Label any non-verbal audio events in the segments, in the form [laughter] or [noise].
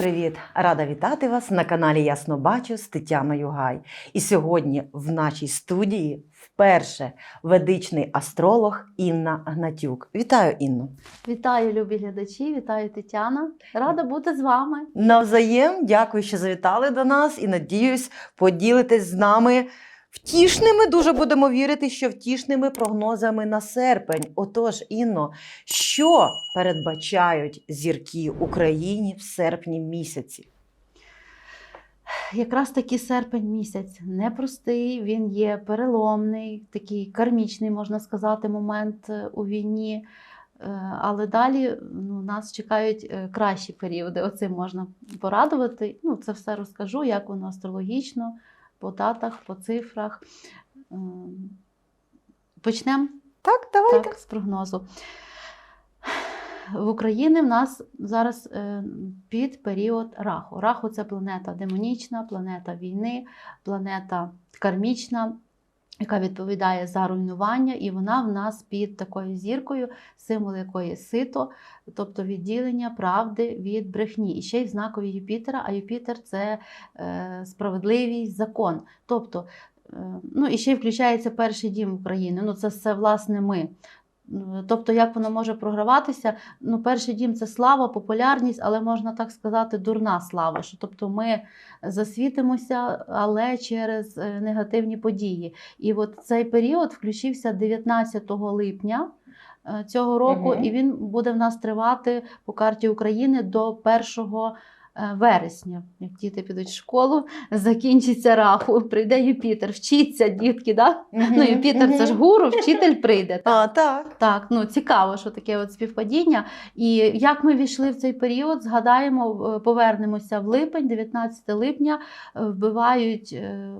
привіт! Рада вітати вас на каналі Ясно Бачу з Тетяною Гай. І сьогодні в нашій студії вперше ведичний астролог Інна Гнатюк. Вітаю, Інну! Вітаю, любі глядачі, вітаю Тетяна. Рада бути з вами. Навзаєм, дякую, що завітали до нас і надіюсь, поділитесь з нами втішними. Дуже будемо вірити, що втішними прогнозами на серпень. Отож, Інно, що передбачають зірки Україні в серпні місяці? Якраз таки серпень місяць непростий, він є переломний, такий кармічний, можна сказати, момент е, у війні. Е, Але далі ну, нас чекають е, кращі періоди. Оцим можна порадувати. Ну, це все розкажу, як воно астрологічно, по датах, по цифрах. Ем, Почнемо Так, давайте. так, з прогнозу. В Україні в нас зараз е, під період Раху. Раху це планета демонічна, планета війни, планета кармічна, яка відповідає за руйнування, і вона в нас під такою зіркою, символ якої сито, тобто відділення правди від брехні. І ще й знакові Юпітера, а Юпітер це е, справедливість, закон. Тобто, е, ну і ще й включається перший дім України. Ну, це все власне ми. Тобто, як воно може програватися? Ну, перший дім це слава, популярність, але можна так сказати, дурна слава. Що, тобто ми засвітимося, але через е, негативні події. І от цей період включився 19 липня е, цього року, Мгм. і він буде в нас тривати по карті України до 1 е, вересня. Як діти підуть в школу, закінчиться раху, прийде Юпітер, вчиться, дітки, да? Ну, Юпітер це ж гуру, вчитель прийде. А, так. Так, ну цікаво, що таке от співпадіння. І як ми війшли в цей період, згадаємо, е, повернемося в липень, 19 липня, е, вбивають е,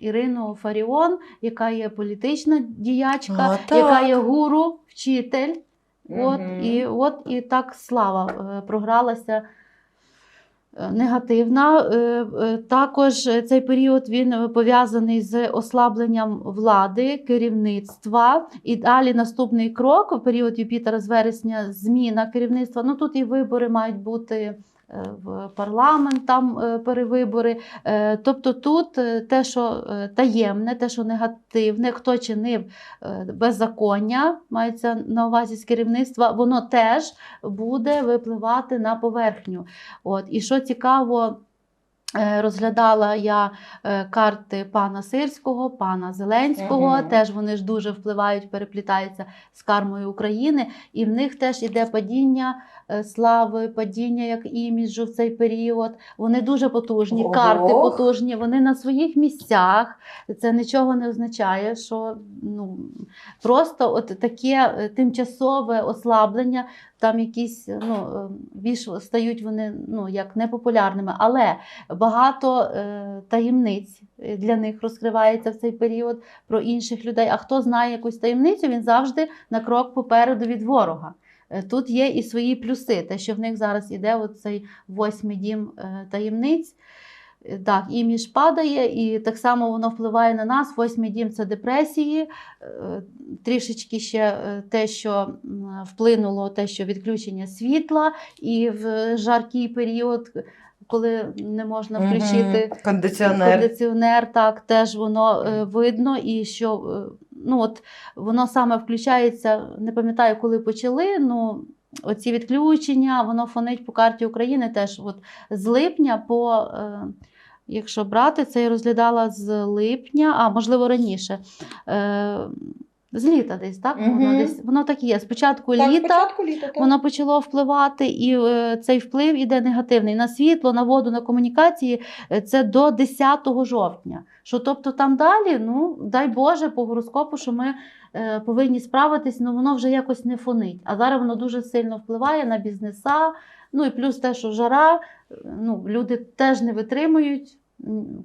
Ірину Фаріон, яка є політична діячка, А, яка є гуру, вчитель. От, Мгм. і, от і так слава е, програлася. Е, Негативна. Е, е, Також цей період він пов'язаний з ослабленням влади, керівництва. І далі наступний крок, в період Юпітера з вересня, зміна керівництва. Ну тут і вибори мають бути. Е, В парламент там е, перевибори. Е, Тобто тут те, що таємне, те, що негативне, хто чинив беззаконня, мається на увазі з керівництва, воно теж буде випливати на поверхню. От. І що цікаво, розглядала я е, карти пана Сирського, пана Зеленського, Мгм. теж вони ж дуже впливають, переплітаються з кармою України, і в них теж іде падіння е, слави, падіння як іміджу в цей період. Вони дуже потужні, Ого. карти потужні, вони на своїх місцях. Це нічого не означає, що ну, просто от таке е, тимчасове ослаблення, там якісь ну, е, більш стають вони ну, як непопулярними, але багато е, таємниць е, для них розкривається в цей період про інших людей. А хто знає якусь таємницю, він завжди на крок попереду від ворога. Е, Тут є і свої плюси, те, що в них зараз іде цей восьмий дім е, таємниць. Е, Так, імідж падає, і так само воно впливає на нас. Восьмий дім це депресії. Е, Трішечки ще е, те, що вплинуло, те, що відключення світла, і в жаркий період, коли не можна включити Мгм. кондиціонер. кондиціонер, так теж воно е, видно, і що е, ну от воно саме включається, не пам'ятаю, коли почали. Ну оці відключення, воно фонить по карті України теж от з липня по. Е, Якщо брати, це я розглядала з липня, а можливо раніше. Е, з літа десь, так? Воно, десь, воно так є. Спочатку Так, літа, спочатку літа, так. воно почало впливати, і е, цей вплив іде негативний на світло, на воду, на комунікації. е, Це до 10 жовтня. Що тобто там далі, ну дай Боже, по гороскопу, що ми е, повинні справитись, ну воно вже якось не фонить. А зараз воно дуже сильно впливає на бізнеса. Ну і плюс те, що жара, е, ну люди теж не витримують.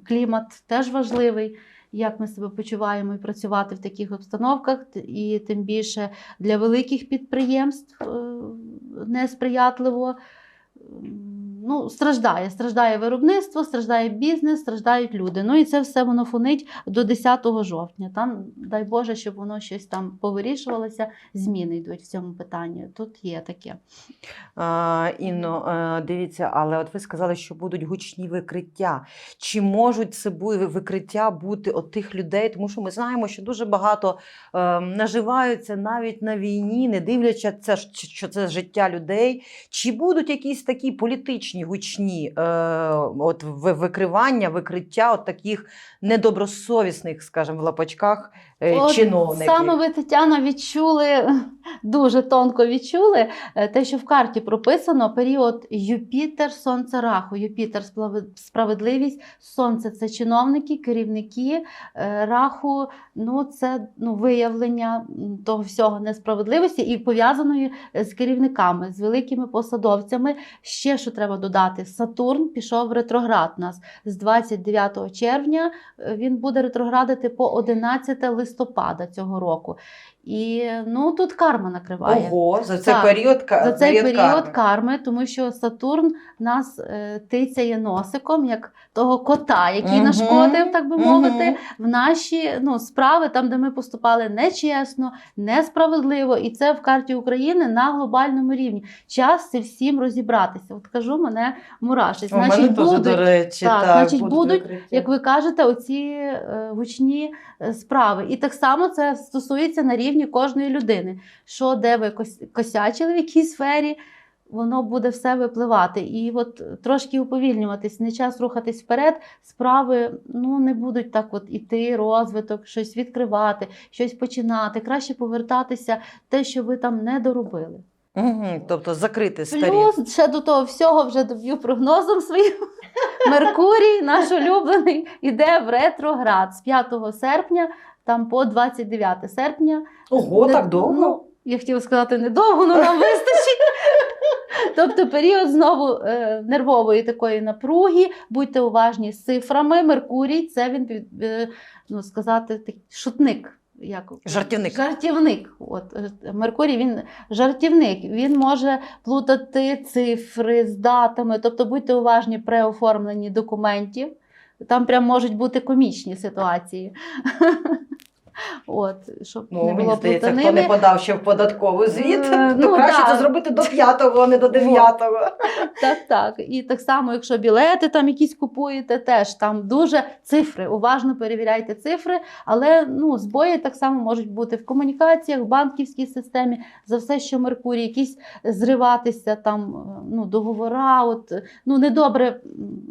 Клімат теж важливий. Як ми себе почуваємо і працювати в таких обстановках, і тим більше для великих підприємств е, несприятливо. Ну, страждає. Страждає виробництво, страждає бізнес, страждають люди. Ну і це все воно фонить до 10 жовтня. Там, дай Боже, щоб воно щось там повирішувалося, зміни йдуть в цьому питанні. Тут є таке. А, Інно, е, дивіться, але от ви сказали, що будуть гучні викриття. Чи можуть це викриття бути от тих людей? Тому що ми знаємо, що дуже багато е, наживаються навіть на війні, не дивлячись, що це життя людей. Чи будуть якісь такі політичні гучні е, от викривання, викриття от таких недобросовісних, скажімо, в лапочках От чиновників? Саме ви, Тетяна, відчули, дуже тонко відчули е, те, що в карті прописано період Юпітер, Сонце Раху. Юпітер справедливість, Сонце це чиновники, керівники, е, Раху ну це ну, виявлення того всього несправедливості і пов'язаної з керівниками, з великими посадовцями. Ще що треба додати: Сатурн пішов в ретроград нас з 29 червня. е, Він буде ретроградити по 11 листопада цього року. І ну тут карма накриває. Ого, за цей Так, період За цей період карми. карми, тому що Сатурн нас е, тицяє носиком, як того кота, який Мгм, нашкодив, так би мовити, в наші ну, справи, там, де ми поступали нечесно, несправедливо, і це в карті України на глобальному рівні. Час це всім розібратися. От кажу, мене мурашить. Мене Значить, теж, будуть, до речі, так, так, значить, будуть будуть, як ви кажете, оці е, гучні е, справи. І так само це стосується на рівні кожної людини. Що де ви кос- косячили в якій сфері, воно буде все випливати. І от трошки уповільнюватись, не час рухатись вперед, справи ну, не будуть так от іти, розвиток, щось відкривати, щось починати. Краще повертатися те, що ви там не доробили. Мгм, Тобто закрити старі. Плюс ще до того всього вже доб'ю прогнозом своїм. Меркурій, наш улюблений, іде в ретроград з 5 серпня там по 29 серпня. Ого, Не- так довго? Ну, я хотіла сказати недовго, але нам вистачить. [laughs] Тобто період знову е, нервової такої напруги. Будьте уважні з цифрами. Меркурій це він е, ну, сказати такий шутник. Як? Жартівник. Жартівник. От, е, Меркурій він жартівник. Він може плутати цифри з датами. Тобто будьте уважні при оформленні документів. Там прям можуть бути комічні ситуації. [laughs] От, щоб Ну, не мені було здається, хто не подав ще в податковий звіт, Е, то ну, краще да. це зробити до п'ятого, а не до дев'ятого. Так, так. І так само, якщо білети там якісь купуєте, теж там дуже цифри. Уважно перевіряйте цифри, але ну, збої так само можуть бути в комунікаціях, в банківській системі, за все, що Меркурій, якісь зриватися там ну, договора, от, ну, недобре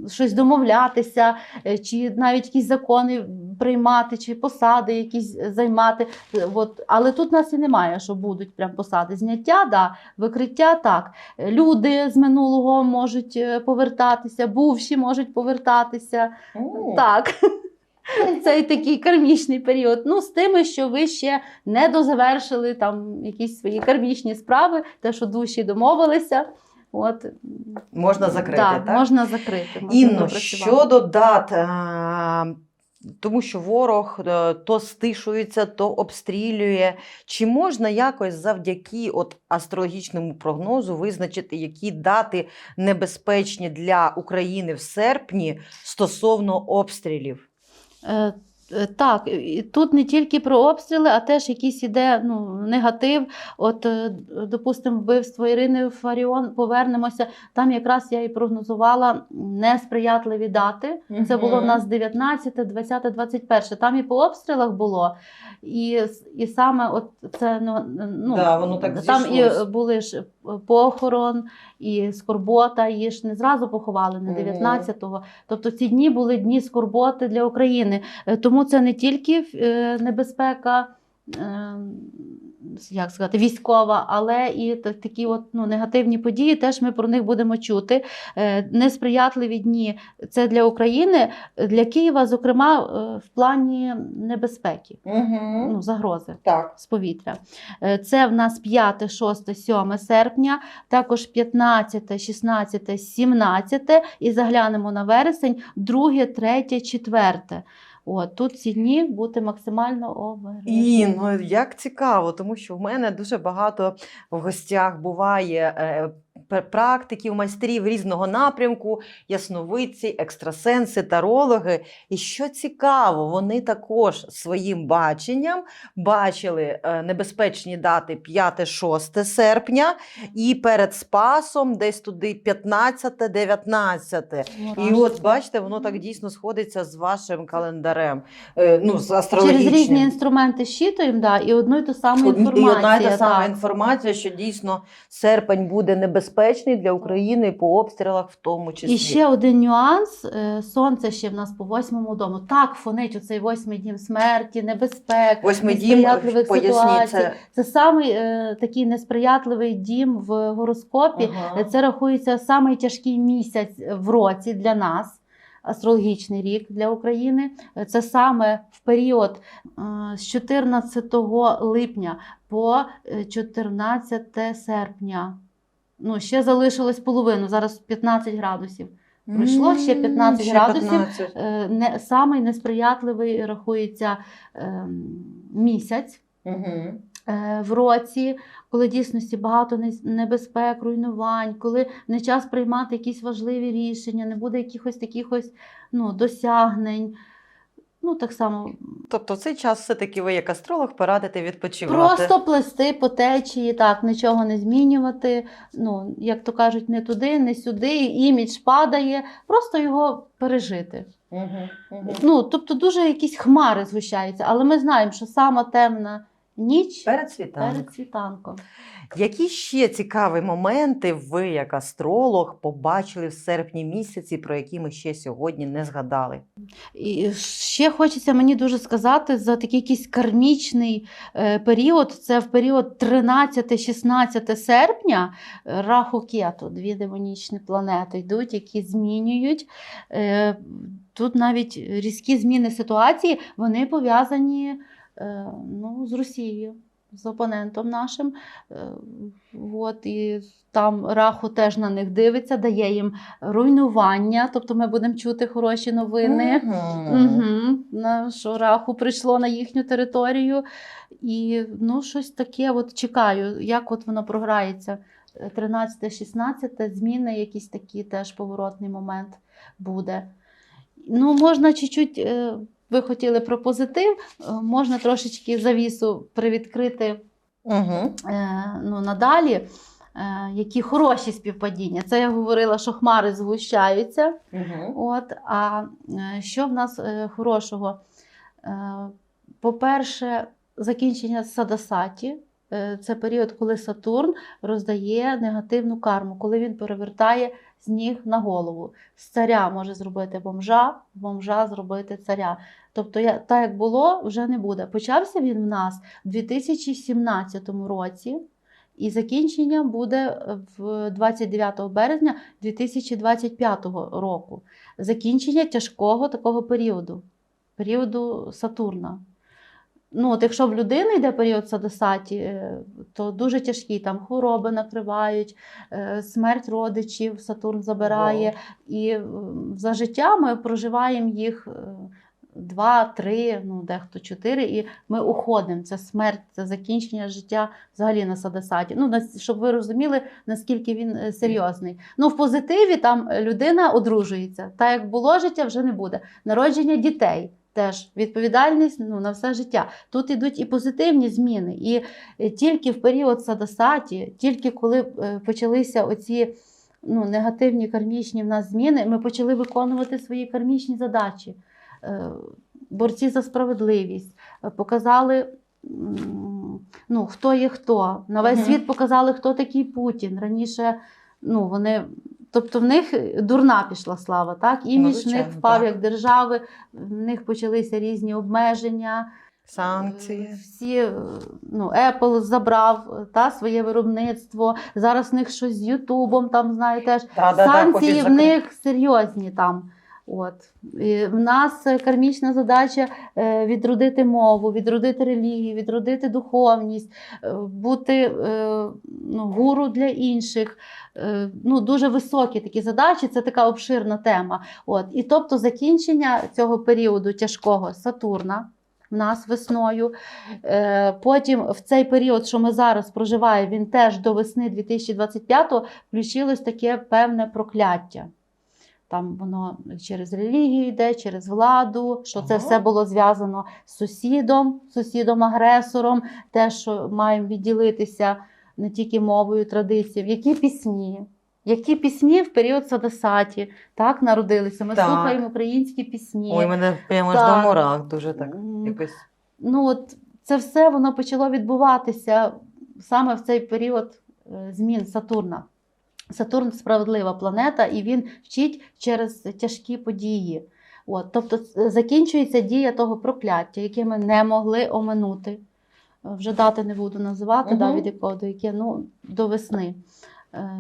щось домовлятися, е, чи навіть якісь закони приймати, чи посади якісь займати. Е, От. Але тут нас і немає, що будуть прям посади. Зняття, да, викриття так. Люди з минулого можуть е, повертатися, бувші можуть повертатися. М. Так. Цей такий кармічний період. Ну, з тими, що ви ще не дозавершили там якісь свої кармічні справи, те, що душі домовилися. От, Можна закрити, так? можна закрити. Можна Інно, щодо дат, е, тому що ворог е, то стишується, то обстрілює. Чи можна якось завдяки от астрологічному прогнозу визначити, які дати небезпечні для України в серпні стосовно обстрілів? Е, е, Так, і тут не тільки про обстріли, а теж якийсь іде ну, негатив. От, е, допустимо, вбивство Ірини Фаріон, повернемося. Там якраз я і прогнозувала несприятливі дати. Це було в нас 19, 20, 21. Там і по обстрілах було. І, і саме от це ну, ну Да, воно так там зійшлось. і були ж похорон, і скорбота, її ж не зразу поховали, не 19-го. Тобто ці дні були дні скорботи для України. Е, Тому це не тільки е, небезпека. Як сказати, військова, але і такі от, ну, негативні події, теж ми про них будемо чути. Е, Несприятливі дні це для України, для Києва, зокрема, е, в плані небезпеки, Угу. ну, загрози Так. з повітря. Е, Це в нас 5, 6, 7 серпня, також 15, 16, 17 і заглянемо на вересень, 2, 3, 4. От, тут ці дні бути максимально обережні. І ну як цікаво, тому що в мене дуже багато в гостях буває. Пр- практиків, майстрів різного напрямку, ясновидці, екстрасенси, тарологи. І що цікаво, вони також своїм баченням бачили е, небезпечні дати 5-6 серпня і перед Спасом десь туди 15-19. І от бачите, воно так дійсно сходиться з вашим календарем. Е, ну, з Через різні інструменти щитуємо, да, і одну і ту саму інформацію. І одна і та сама інформація, що дійсно серпень буде небезпечний для України по обстрілах, в тому числі. І ще один нюанс: е, сонце ще в нас по восьмому дому. Так фонить оцей восьмий дім смерті, небезпек, Восьмий дім, несприятливих це Це самий е, такий несприятливий дім в гороскопі. Ага. Це рахується самий тяжкий місяць в році для нас. Астрологічний рік для України. Це саме в період е, з 14 липня по е, 14 серпня. Ну, ще залишилось половину, зараз 15 градусів. пройшло ще 15 Ще градусів. 15. Е, Не, самий несприятливий рахується ем, місяць Мгм. е, в році, коли дійсності багато небезпек, руйнувань, коли не час приймати якісь важливі рішення, не буде якихось таких ось ну, досягнень. Ну, так само Тобто в цей час все-таки ви, як астролог, порадите відпочивати. просто плести по течії, так, нічого не змінювати. Ну, як то кажуть, не туди, не сюди, імідж падає, просто його пережити. Угу, угу. Ну, тобто дуже якісь хмари згущаються, але ми знаємо, що сама темна ніч Перед світанком. перед світанком. Які ще цікаві моменти ви, як астролог, побачили в серпні місяці, про які ми ще сьогодні не згадали? І ще хочеться мені дуже сказати за такий якийсь кармічний е, період. Це в період 13-16 серпня Раху Кету, дві демонічні планети йдуть, які змінюють. е, Тут навіть різкі зміни ситуації, вони пов'язані ну, з Росією, з опонентом нашим. Е, От, і там Раху теж на них дивиться, дає їм руйнування, тобто ми будемо чути хороші новини. Мгм. Угу. Що раху прийшло на їхню територію. І ну, щось таке от чекаю, як от воно програється. 13-16 зміни, якийсь такий теж поворотний момент буде. Ну, можна чуть-чуть, е, ви хотіли про позитив, е, можна трошечки завісу привідкрити е, ну, надалі. е, Які хороші співпадіння. Це я говорила, що хмари згущаються. Мгм. От, а е, що в нас е, хорошого? Е, По-перше, закінчення садасаті. Е, Це період, коли Сатурн роздає негативну карму, коли він перевертає з ніг на голову. З царя може зробити бомжа, бомжа зробити царя. Тобто, я, так як було, вже не буде. Почався він в нас в 2017 році, і закінчення буде в 29 березня 2025 року. Закінчення тяжкого такого періоду, періоду Сатурна. Ну, от якщо в людини йде період садосаті, е, то дуже тяжкі там хвороби накривають, е, смерть родичів Сатурн забирає. І е, за життя ми проживаємо їх два, три, ну дехто чотири, і ми уходимо. Це смерть, це закінчення життя взагалі на садосаті. Ну, щоб ви розуміли, наскільки він серйозний. Ну, в позитиві там людина одружується. Так як було життя, вже не буде. Народження дітей. Теж відповідальність ну, на все життя. Тут ідуть і позитивні зміни. І е, тільки в період садосаті, тільки коли е, почалися оці ну, негативні кармічні в нас зміни, ми почали виконувати свої кармічні задачі. Е, Борці за справедливість показали, ну, хто є хто. На весь світ показали, хто такий Путін. Раніше ну, вони. Тобто в них дурна пішла слава, так? Імідж в них впав так. як держави, в них почалися різні обмеження. Санкції. Е, Всі, е, ну, Apple забрав е, та, своє виробництво. Зараз в них щось з Ютубом, там знаєте ж Санкції в них серйозні там. От. І в нас е, кармічна задача е, відродити мову, відродити релігію, відродити духовність, е, бути ну, гуру для інших. Ну, дуже високі такі задачі, це така обширна тема. От. І тобто закінчення цього періоду тяжкого Сатурна. в нас весною. Потім в цей період, що ми зараз проживаємо, він теж до весни 2025-го включилось таке певне прокляття. Там воно через релігію йде, через владу, що це Ага. все було зв'язано з сусідом, сусідом-агресором, те, що маємо відділитися не тільки мовою, традицією, які пісні. Які пісні в період Садасаті так народилися? Ми Так. слухаємо українські пісні. Ой, мене прямо ж до мурах дуже так якось. ну от це все воно почало відбуватися саме в цей період е, змін Сатурна. Сатурн справедлива планета, і він вчить через тяжкі події. От, тобто закінчується дія того прокляття, яке ми не могли оминути. Вже дати не буду називати, да, від якого до яке, ну, до весни. Е,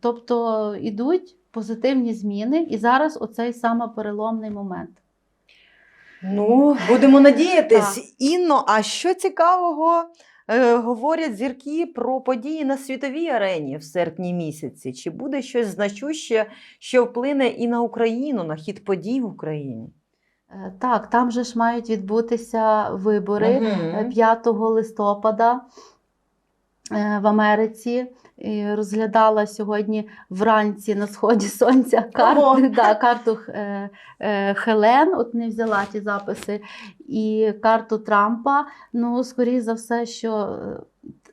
тобто йдуть позитивні зміни, і зараз оцей саме переломний момент. Ну, будемо надіятись. Так. Інно, а що цікавого говорять зірки про події на світовій арені в серпні місяці? Чи буде щось значуще, що вплине і на Україну, на хід подій в Україні? Е, Так, там же ж мають відбутися вибори Мгм. е, 5 листопада е, в Америці. Розглядала сьогодні вранці на сході [laughs] сонця карту, да, карту е, е, Хелен, от не взяла ті записи, і карту Трампа. Ну, скоріше за все, що е,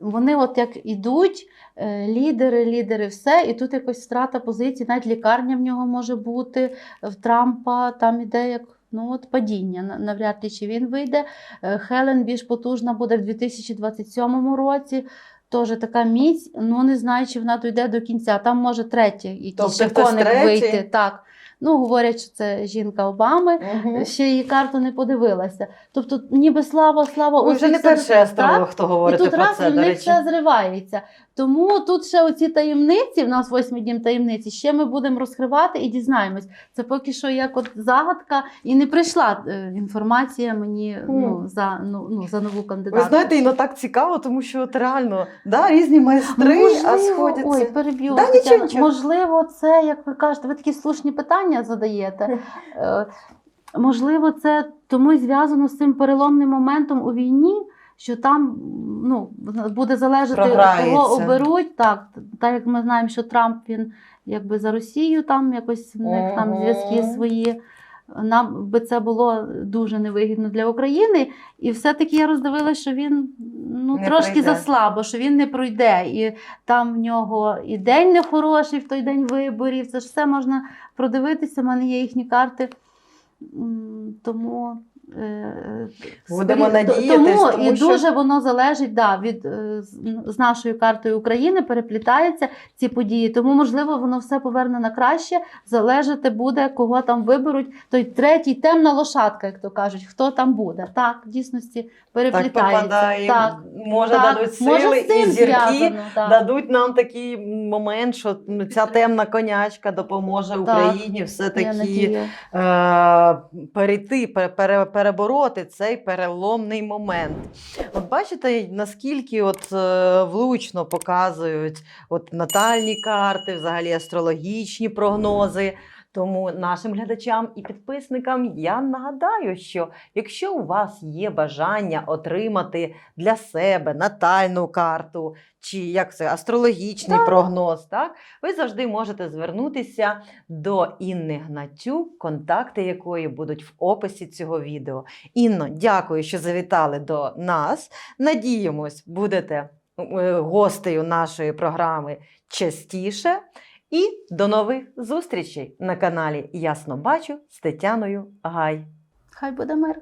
вони от як ідуть, е, лідери, лідери, все, і тут якось втрата позицій, навіть лікарня в нього може бути в Трампа, там іде як. Ну, от падіння, навряд ли чи він вийде. Е, Хелен більш потужна буде в 2027 році. Теж така міць, ну не знаю, чи вона дійде до кінця. Там може третє якийсь Тобто коник вийти. Так. Ну, говорять, що це жінка Обами. угу. Ще її карту не подивилася. Тобто, ніби слава, слава Ви вже не перший астролог, хто хто І говорить тут про раз це, і в них все зривається. Тому тут ще оці таємниці, в нас восьмий дім таємниці, ще ми будемо розкривати і дізнаємось. Це поки що як от загадка, і не прийшла е, інформація мені ну, за, ну, ну, за нову Ви знаєте, іно так цікаво, тому що от реально да, різні майстри, а сходяться. ой, переб'ю. Да, нічого, нічого. Можливо, це, як ви кажете, ви такі слушні питання задаєте. Е, Можливо, це тому зв'язано з цим переломним моментом у війні, що там ну, буде залежати, кого оберуть. Так, так як ми знаємо, що Трамп він якби за Росію там якось в них там зв'язки свої. Нам би це було дуже невигідно для України. І все-таки я роздивилася, що він ну, Не трошки пройде. заслабо, що він не пройде. І там в нього і день нехороший в той день виборів. Це ж все можна продивитися. У мене є їхні карти. Тому. Е, Будемо скорі- надіятись, тому, тому і що- дуже воно залежить да, від е, з- нашою картою України, переплітаються ці події. Тому, можливо, воно все поверне на краще. Залежати буде, кого там виберуть. Той третій темна лошадка, як то кажуть, хто там буде. Так, в дійсності Так попадає, так, може так. дадуть сили Може, і зірки. зв'язано. Дадуть нам такий момент, що ну, ця темна конячка допоможе Україні Я все-таки е, перейти, пере- пере- перебороти цей переломний момент. От бачите, наскільки от е, влучно показують от натальні карти, взагалі астрологічні прогнози. Тому нашим глядачам і підписникам я нагадаю, що якщо у вас є бажання отримати для себе натальну карту чи як це астрологічний прогноз, так ви завжди можете звернутися до Інни Гнатюк, контакти якої будуть в описі цього відео. Інно, дякую, що завітали до нас. Надіємось, будете е, гостею нашої програми частіше. І до нових зустрічей на каналі Ясно Бачу з Тетяною Гай. Хай буде мир.